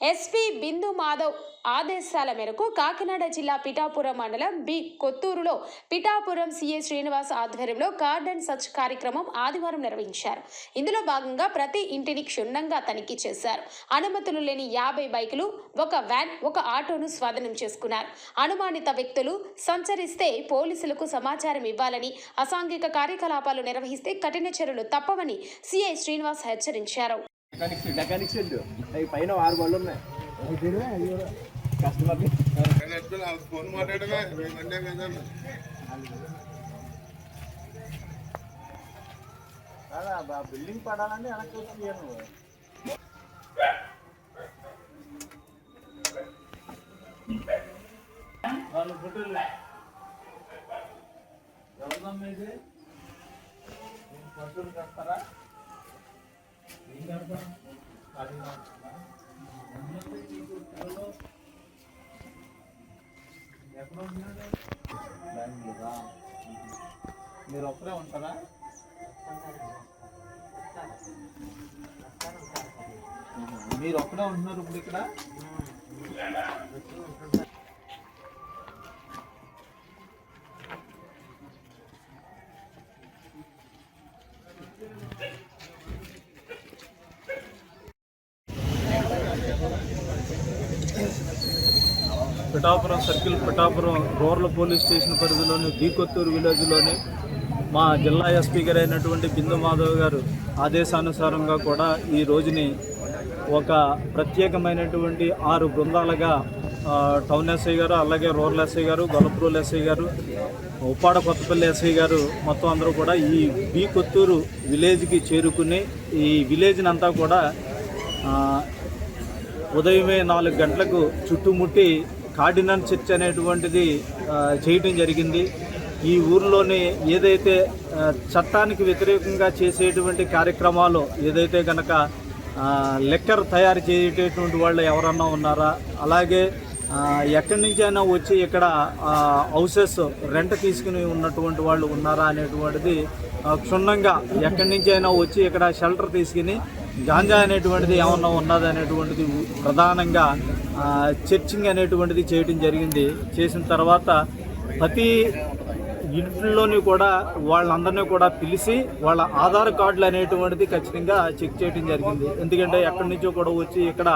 SP బిందు మాధవ్ ఆదేశాల మేరకు కాకినాడ జిల్లా పిఠాపురం మండలం బి కొత్తూరులో పిఠాపురం సీఏ శ్రీనివాస్ ఆధ్వర్యంలో గార్డెన్ సచ్ కార్యక్రమం ఆదివారం నిర్వహించారు. ఇందులో భాగంగా ప్రతి ఇంటిని క్షుణ్ణంగా తనిఖీ చేశారు. అనుమతులు లేని యాభై బైకులు ఒక వ్యాన్ ఒక ఆటోను స్వాధీనం చేసుకున్నారు. అనుమానిత వ్యక్తులు సంచరిస్తే పోలీసులకు సమాచారం ఇవ్వాలని అసాంఘిక కార్యకలాపాలు నిర్వహిస్తే కఠిన చర్యలు తప్పవని సీఐ శ్రీనివాస్ హెచ్చరించారు. మెకానిక్స్ మెకానిక్స్ వెళ్ళు అవి పైన ఆరు బళ్ళు ఉన్నాయి. కస్టమర్ ఫోన్ మాట్లాడగా అంటే కదా బిల్డింగ్ పడాలంటే వెనక్కి వచ్చి నువ్వు? వాళ్ళు ఫోటోలు ఎవరిదమ్మా ఇది ఫోటోలు కడతారా? మీరు ఒక్కరే ఉంటారా మీరు ఒక్కడే ఉంటున్నారు ఇప్పుడు ఇక్కడ? Pithapuram circle Pithapuram rural police station పరిధిలోని దీకొత్తూరు విలేజ్లోని మా జిల్లా ఎస్పీ గారు అయినటువంటి బిందు మాధవ్ గారు ఆదేశానుసారంగా కూడా ఈ రోజుని ఒక ప్రత్యేకమైనటువంటి ఆరు బృందాలుగా టౌన్ ఎస్ఐ గారు అలాగే రూరల్ ఎస్ఐ గారు గొల్లపూర్ ఎస్ఐ గారు ఉప్పాడ కొత్తపల్లి ఎస్ఐ గారు మొత్తం అందరూ కూడా ఈ బీ కొత్తూరు విలేజ్కి చేరుకుని ఈ విలేజ్ని అంతా కూడా ఉదయమే నాలుగు గంటలకు చుట్టుముట్టి కార్డినల్ చర్చ్ అనేటువంటిది చేయటం జరిగింది. ఈ ఊర్లోని ఏదైతే చట్టానికి వ్యతిరేకంగా చేసేటువంటి కార్యక్రమాలు ఏదైతే కనుక లెక్కర్ తయారు చేసేటటువంటి వాళ్ళు ఎవరన్నా ఉన్నారా? అలాగే ఎక్కడి నుంచి అయినా వచ్చి ఇక్కడ హౌసెస్ రెంట్ తీసుకుని ఉన్నటువంటి వాళ్ళు ఉన్నారా అనేటువంటిది క్షుణ్ణంగా ఎక్కడి నుంచి అయినా వచ్చి ఇక్కడ షెల్టర్ తీసుకుని గాంజా అనేటువంటిది ఏమన్నా ఉన్నది అనేటువంటిది ప్రధానంగా చర్చింగ్ అనేటువంటిది చేయడం జరిగింది. చేసిన తర్వాత ప్రతి ఇంట్లోని కూడా వాళ్ళందరినీ కూడా పిలిచి వాళ్ళ ఆధార్ కార్డులు అనేటువంటిది ఖచ్చితంగా చెక్ చేయడం జరిగింది. ఎందుకంటే ఎక్కడి నుంచో కూడా వచ్చి ఇక్కడ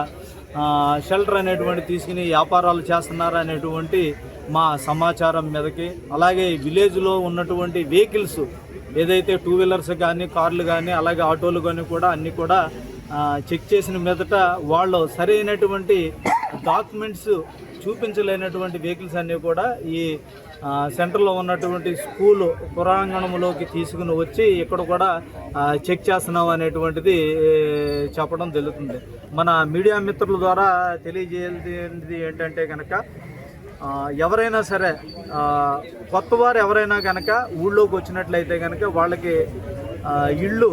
షెల్టర్ అనేటువంటి తీసుకుని వ్యాపారాలు చేస్తున్నారు అనేటువంటి మా సమాచారం మీదకి. అలాగే విలేజ్లో ఉన్నటువంటి వెహికల్స్ ఏదైతే టూ వీలర్స్ కానీ కార్లు కానీ అలాగే ఆటోలు కానీ కూడా అన్నీ కూడా చెక్ చేసిన మీదట వాళ్ళు సరైనటువంటి డాక్యుమెంట్స్ చూపించలేనటువంటి వెహికల్స్ అన్నీ కూడా ఈ సెంటర్లో ఉన్నటువంటి స్కూల్ పురాంగణంలోకి తీసుకుని వచ్చి ఇక్కడ కూడా చెక్ చేస్తున్నాం అనేటువంటిది చెప్పడం జరుగుతుంది. మన మీడియా మిత్రుల ద్వారా తెలియజేయాల్సింది ఏంటంటే కనుక ఎవరైనా సరే కొత్త వారు ఎవరైనా కనుక ఊళ్ళోకి వచ్చినట్లయితే కనుక వాళ్ళకి ఇళ్ళు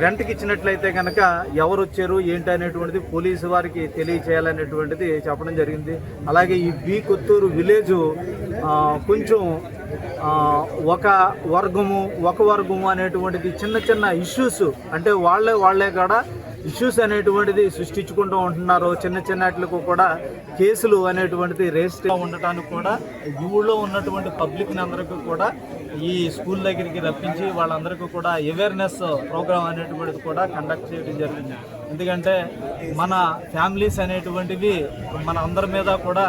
రెంట్కి ఇచ్చినట్లయితే కనుక ఎవరు వచ్చారు ఏంటి అనేటువంటిది పోలీసు వారికి తెలియచేయాలనేటువంటిది చెప్పడం జరిగింది. అలాగే ఈ బీ కొత్తూరు విలేజు కొంచెం ఒక వర్గము ఒక వర్గము అనేటువంటిది చిన్న చిన్న ఇష్యూస్ అంటే వాళ్ళే వాళ్ళే కూడా ఇష్యూస్ అనేటువంటిది సృష్టించుకుంటూ ఉంటున్నారు. చిన్న చిన్నట్లకు కూడా కేసులు అనేటువంటిది రేస్ట్ ఉండటానికి కూడా ఊళ్ళో ఉన్నటువంటి పబ్లిక్ అందరికీ కూడా ఈ స్కూల్ దగ్గరికి రప్పించి వాళ్ళందరికీ కూడా అవేర్నెస్ ప్రోగ్రామ్ అనేటువంటిది కూడా కండక్ట్ చేయడం జరిగింది. ఎందుకంటే మన ఫ్యామిలీస్ అనేటువంటివి మన అందరి మీద కూడా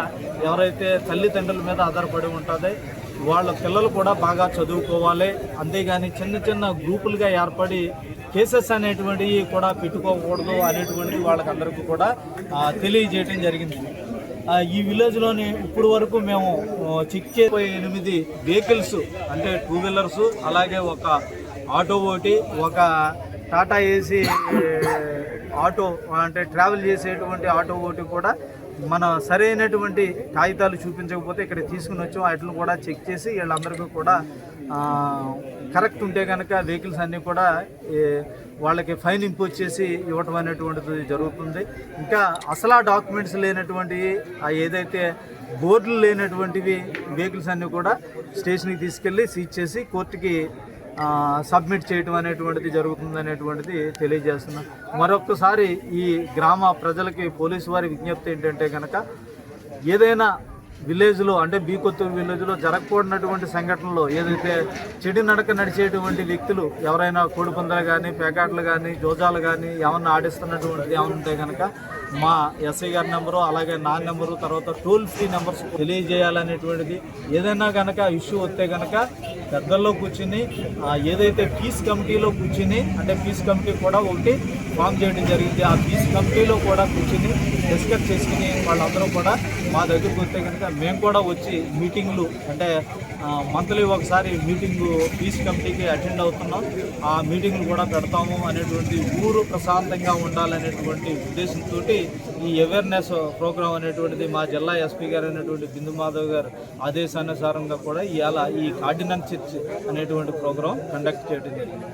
ఎవరైతే తల్లిదండ్రుల మీద ఆధారపడి ఉంటుంది వాళ్ళ పిల్లలు కూడా బాగా చదువుకోవాలి. అంతేగాని చిన్న చిన్న గ్రూపులుగా ఏర్పడి కేసెస్ అనేటువంటివి కూడా పెట్టుకోకూడదు అనేటువంటివి వాళ్ళకందరికీ కూడా తెలియజేయటం తెలియజేయడం జరిగింది. ఈ విలేజ్లోని ఇప్పుడు వరకు మేము చెక్ చేయబోయే ఎనిమిది వెహికల్స్ అంటే టూ వీలర్స్ అలాగే ఒక ఆటో ఒకటి ఒక టాటా ఏసీ ఆటో అంటే ట్రావెల్ చేసేటువంటి ఆటో ఒకటి కూడా మన సరైనటువంటి కాగితాలు చూపించకపోతే ఇక్కడ తీసుకుని వచ్చాం వాటిని కూడా చెక్ చేసి వీళ్ళందరికీ కూడా కరెక్ట్ ఉంటే కనుక వెహికల్స్ అన్నీ కూడా వాళ్ళకి ఫైన్ ఇంపోజ్ చేసి ఇవ్వటం అనేటువంటిది జరుగుతుంది. ఇంకా అసలు డాక్యుమెంట్స్ లేనటువంటివి ఆ ఏదైతే బోర్డులు లేనటువంటివి వెహికల్స్ అన్నీ కూడా స్టేషన్కి తీసుకెళ్ళి సీజ్ చేసి కోర్టుకి సబ్మిట్ చేయటం అనేటువంటిది జరుగుతుంది అనేటువంటిది తెలియజేస్తున్నాం. మరొకసారి ఈ గ్రామ ప్రజలకి పోలీసు వారి విజ్ఞప్తి ఏంటంటే కనుక ఏదైనా విలేజ్లో అంటే బీకొత్తూరు విలేజ్లో జరగకూడనటువంటి సంఘటనలో ఏదైతే చెడు నడక నడిచేటువంటి వ్యక్తులు ఎవరైనా కోడిపందలు కానీ పేకాట్లు కానీ జోజాలు కానీ ఏమన్నా ఆడిస్తున్నటువంటిది ఏమైనా ఉంటే కనుక మా ఎస్ఐ గారి నెంబరు అలాగే నా నెంబరు తర్వాత టోల్ ఫ్రీ నెంబర్స్ తెలియజేయాలనేటువంటిది ఏదైనా కనుక ఇష్యూ వస్తే కనుక పెద్దల్లో కూర్చుని ఏదైతే పీస్ కమిటీలో కూర్చుని అంటే పీస్ కమిటీ కూడా ఒకటి ఫామ్ చేయడం జరిగింది. ఆ పీస్ కమిటీలో కూడా కూర్చుని డిస్కస్ చేసుకుని వాళ్ళందరూ కూడా మా దగ్గరకు వస్తే కనుక మేము కూడా వచ్చి మీటింగ్లు అంటే మంత్లీ ఒకసారి మీటింగు పీస్ కమిటీకి అటెండ్ అవుతున్నాం. ఆ మీటింగ్లు కూడా పెడతాము అనేటువంటి ఊరు ప్రశాంతంగా ఉండాలనేటువంటి ఉద్దేశంతో ఈ అవేర్నెస్ ప్రోగ్రామ్ అనేటువంటిది మా జిల్లా ఎస్పీ గారు అనేటువంటి బిందు మాధవ్ గారు ఆదేశానుసారంగా కూడా ఇవాళ ఈ కార్డినెన్స్ చర్చ్ అనేటువంటి ప్రోగ్రాం కండక్ట్ చేయడం జరిగింది.